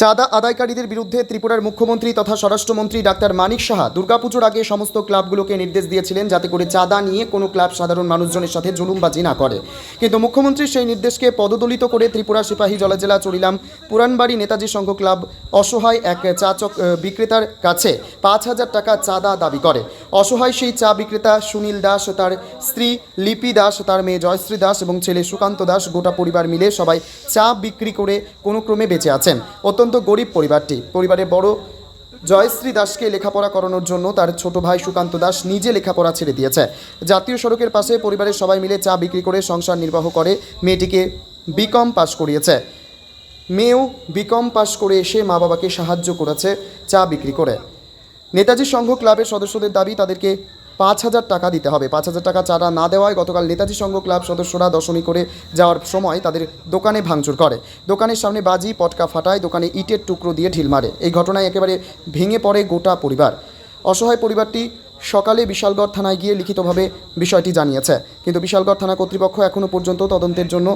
চাঁদা আদায়কারীদের বিরুদ্ধে ত্রিপুরার মুখ্যমন্ত্রী তথা স্বরাষ্ট্রমন্ত্রী ডাক্তার মানিক সাহা দুর্গাপুজোর আগে সমস্ত ক্লাবগুলোকে নির্দেশ দিয়েছিলেন যাতে করে চাঁদা নিয়ে কোনো ক্লাব সাধারণ মানুষজনের সাথে জুলুমবাজি না করে। কিন্তু মুখ্যমন্ত্রী সেই নির্দেশকে পদদলিত করে ত্রিপুরা সিপাহী জলাজেলা চড়িলাম পুরানবাড়ি নেতাজি সংঘ ক্লাব অসহায় এক চা চক বিক্রেতার কাছে পাঁচ হাজার টাকা চাঁদা দাবি করে। অসহায় সেই চা বিক্রেতা সুনীল দাস, তার স্ত্রী লিপি দাস, তার মেয়ে জয়শ্রী দাস এবং ছেলে সুকান্ত দাস গোটা পরিবার মিলে সবাই চা বিক্রি করে কোনো ক্রমে বেঁচে আছেন। অত্যন্ত গরিব পরিবারটি। পরিবারের বড় জয়শ্রী দাসকে লেখাপড়া করানোর জন্য তার ছোট ভাই সুকান্ত দাস নিজে লেখাপড়া ছেড়ে দিয়েছে। জাতীয় সড়কের পাশে পরিবারের সবাই মিলে চা বিক্রি করে সংসার নির্বাহ করে মেয়েটিকে বিকম পাশ করিয়েছে। মেয়েও বিকম পাশ করে এসে মা বাবাকে সাহায্য করেছে চা বিক্রি করে। নেতাজি সংঘ ক্লাবের সদস্যদের দাবি, তাদেরকে পাঁচ হাজার টাকা দিতে হবে। পাঁচ হাজার টাকা চাঁদা না দেওয়ায় গতকাল নেতাজি সংঘ ক্লাব সদস্যরা দশমী করে যাওয়ার সময় তাদের দোকানে ভাঙচুর করে। দোকানের সামনে বাজি, পটকা ফাটায়, দোকানে ইটের টুকরো দিয়ে ঢিল মারে। এই ঘটনায় একেবারে ভেঙে পড়ে গোটা পরিবার। অসহায় পরিবারটি সকালে বিশালগড় থানায় গিয়ে লিখিতভাবে বিষয়টি জানিয়েছে। কিন্তু বিশালগড় থানা কর্তৃপক্ষ এখনও পর্যন্ত তদন্তের জন্য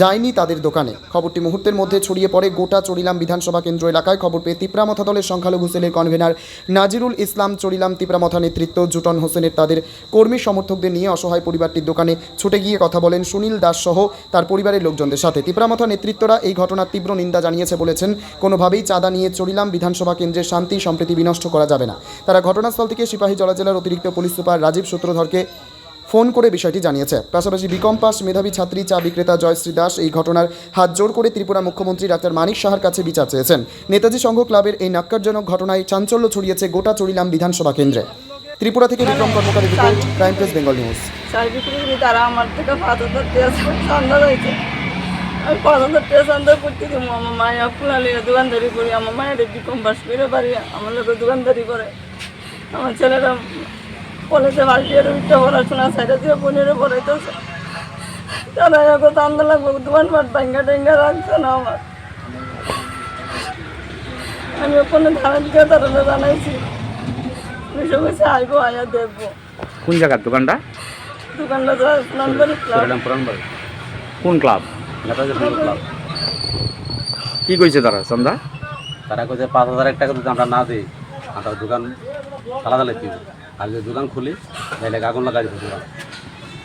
যায়নি তাদের দোকানে। খবরটি মুহূর্তের মধ্যে ছড়িয়ে পড়ে গোটা চড়িলাম বিধানসভা কেন্দ্র এলাকায়। খবর পেয়ে তিপ্রামথা দলের সংখ্যালঘু সেলের কনভেনার নাজিরুল ইসলাম চড়িলাম তিপ্রামথা নেতৃত্ব জুটন হোসেনের তাদের কর্মী সমর্থকদের নিয়ে অসহায় পরিবারটির দোকানে ছুটে গিয়ে কথা বলেন সুনীল দাস সহ তার পরিবারের লোকজনদের সাথে। তিপ্রামথা নেতৃত্বরা এই ঘটনার তীব্র নিন্দা জানিয়েছে বলেছেন, কোনোভাবেই চাঁদা নিয়ে চড়িলাম বিধানসভা কেন্দ্রের শান্তি সম্প্রীতি বিনষ্ট করা যাবে না। তারা ঘটনাস্থল থেকে সিপাহী জলা অতিরিক্ত পুলিশ সুপার রাজীব সূত্রধরকে ফোন করে বিষয়টি জানিয়েছে। পাশাপাশি বিকম পাস মেধাবী ছাত্রী চা বিক্রেতা জয়শ্রী দাস এই ঘটনার হাত জোর করে ত্রিপুরা মুখ্যমন্ত্রী ডাক্তার মানিক সাহার কাছে বিচার চেয়েছেন। নেতাজি সংঘ ক্লাবের এই নাক্কারজনক ঘটনায় চাঞ্চল্য ছড়িয়েছে গোটা চড়িলাম বিধানসভা কেন্দ্রে। ত্রিপুরা থেকে Bikram Karmakari report, crime press Bengal news. আমার থেকে দোকানদারি করি, আমার মায়ের বিকম বাস পারি আমার দোকানদারি করে। আমার ছেলেরা কলেজে বাল্টিয়ার উঠতে পড়াশোনা সাইডে দিয়ে বোনেরও পড়াইতেছে তারা এখন আন্দা লাগবে দোকান পাট ব্যাঙ্গা ট্যাঙ্গা রাখছে না আমার। আমি ওখানে ধানের দিকে তারা জানাইছি বিষয় কইছে আইবো আয়া দেখব। কোন জায়গার দোকানটা? দোকানটা তো নাম্বারই ক্লাব। কোন ক্লাব? নেতাজি ক্লাব। কি কইছে তারা সন্ধ্যা তারা কইছে পাঁচ হাজার এক টাকা যদি আমরা না দিই আমরা দোকান তালা তালা দিব আর যদি দোকান খুলি তাহলে আগুন লাগাই দিব দোকান।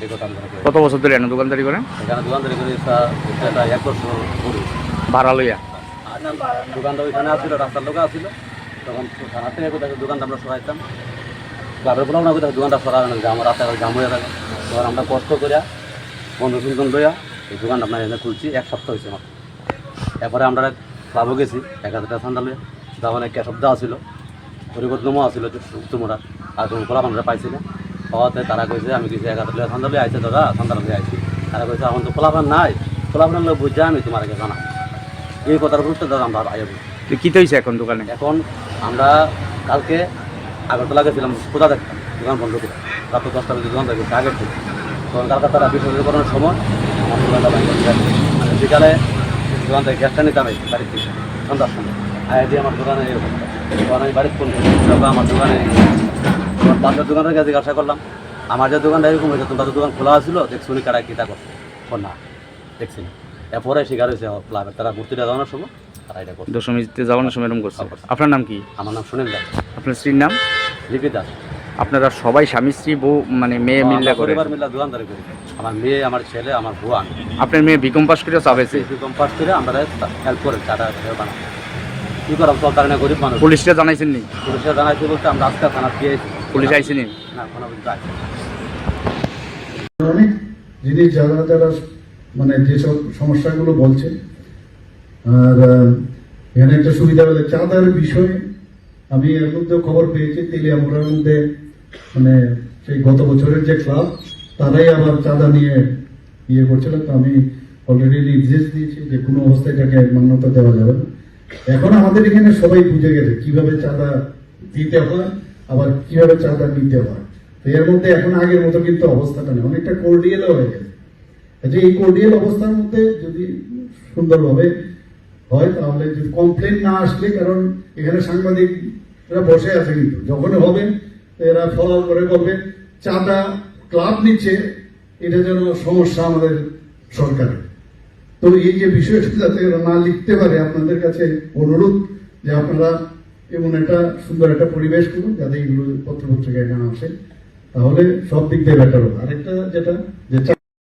এই কথা আমরা কত বছর ধরে এনে দোকানদারি করেন? এখানে দোকানদারি করি এক বছর করি ভাড়া লইয়া? দোকানটা ওইখানে আসছিল রাস্তার লোক আসছিল তখন থানা থেকে কোথায় দোকানটা আমরা সরাইতাম। ক্লাবের বললাম না কোথায় দোকানটা সরাবে না আমার রাস্তায় জাম হয়ে থাকে। তখন আমরা কষ্ট করিয়া বন্ধু সুন্দর লইয়া এই দোকানটা আপনার এখানে খুলছি এক সপ্তাহ হয়েছে আমার এরপরে আমরা ক্লাবও গেছি এক হাজার টাকা ঠান্ডা লইয়া। তখন এক সপ্তাহ আসছিল পরিবর্তনও আসছিল তোমরা। আর কোনো খোলা আমরা পাইছি না পাওয়াতে তারা কইছে আমি কিছু এক ঠান্ডা লইয়া আইছে দাদা লইয়া আইছি। তারা কইছে এখন তো খোলা নাই। খোলা পান বুঝছে আমি তোমার আগে জানা এই কথার গুরুত্ব দাদা আমরা আইব তো কি হয়েছে এখন দোকানে? এখন আমরা কালকে আগরতলা গেছিলাম কোথা দেখতাম দোকান বন্ধ করে রাত দশটা বাজে দোকান দেখেছি আগের থেকে তখন কালকা তারা সময় আমার দোকানটা বিকালে দোকান থেকে গ্যাসটা নিতে আমি বাড়ির থেকে সন্ধ্যার সময়। দিয়ে আমার দোকানে। তখন আমি বাড়িতে ফোন করি আমার দোকানে তখন পাশের দোকানের কাছে জিজ্ঞাসা করলাম আমার যে দোকানটা এরকম হয়েছে তোমার দোকান খোলা ছিল দেখছ নি কারা কীটা করছে। ফোন না দেখছি না। এরপরে শিকার হয়েছে ক্লাবের তারা মূর্তিটা দেওয়ানোর সময় তারা এটা করছে। দশমীতে যাওয়ানোর সময় এরকম করছে। আপনার নাম কি? আমার নাম সুনীল দাস। আপনার স্ত্রীর নাম? লিপি দাস। আপনারা সবাই স্বামী স্ত্রী বউ মানে মেয়ে মিল্লা করে। পরিবার মিলে দোকানদারি করি। আমার মেয়ে আমার ছেলে আমার বউ আমি। আপনার মেয়ে বিকম পাস করে চাবেছে কম পাস করে আমরা হেল্প করে চাটা বানা কী করাম সরকার না গরিব মানুষ। পুলিশটা জানাইছেন নি? পুলিশে জানাইছে বলতে আমরা আজকে থানা দিয়েছি পুলিশ আইসেনি না? কোনো। অনেক জিনিস যারা যারা মানে যেসব সমস্যাগুলো বলছে আর এখানে একটা সুবিধা হলে চাঁদার বিষয়ে আমি এর মধ্যে খবর পেয়েছি তেলিয়ামুড়ার মধ্যে মানে সেই গত বছরের যে ক্লাব তারাই আবার চাঁদা নিয়ে ইয়ে করছিল। তো আমি অলরেডি নির্দেশ দিয়েছি যে কোনো অবস্থায় এটাকে মান্যতা দেওয়া যাবে না। এখন আমাদের এখানে সবাই বুঝে গেছে কীভাবে চাঁদা দিতে হয়, আবার কীভাবে চাঁদা নিতে হয়। তো এর মধ্যে এখন আগের মতো কিন্তু অবস্থাটা নেই। অনেকটা কোর্ডিয়ালও হয়ে গেছে। কাজে এই কোর্ডিয়াল অবস্থার মধ্যে যদি সুন্দরভাবে হয়, তাহলে যদি কমপ্লেন না আসলে, কারণ এখানে সাংবাদিকরা বসে আছে কিন্তু। যখন হবে, এরা ফলো করে বলবে, চাঁদা ক্লাব নিচ্ছে, এটা যেন সমস্যা আমাদের সরকারের। তো এই যে বিষয়টা যাতে না লিখতে পারে, আপনাদের কাছে অনুরোধ যে আপনারা এমন একটা সুন্দর একটা পরিবেশ করুন, যাতে এগুলো পত্র পত্রিকায় না আসে। তাহলে সব দিক দিয়ে বেটার হবে। আরেকটা যেটা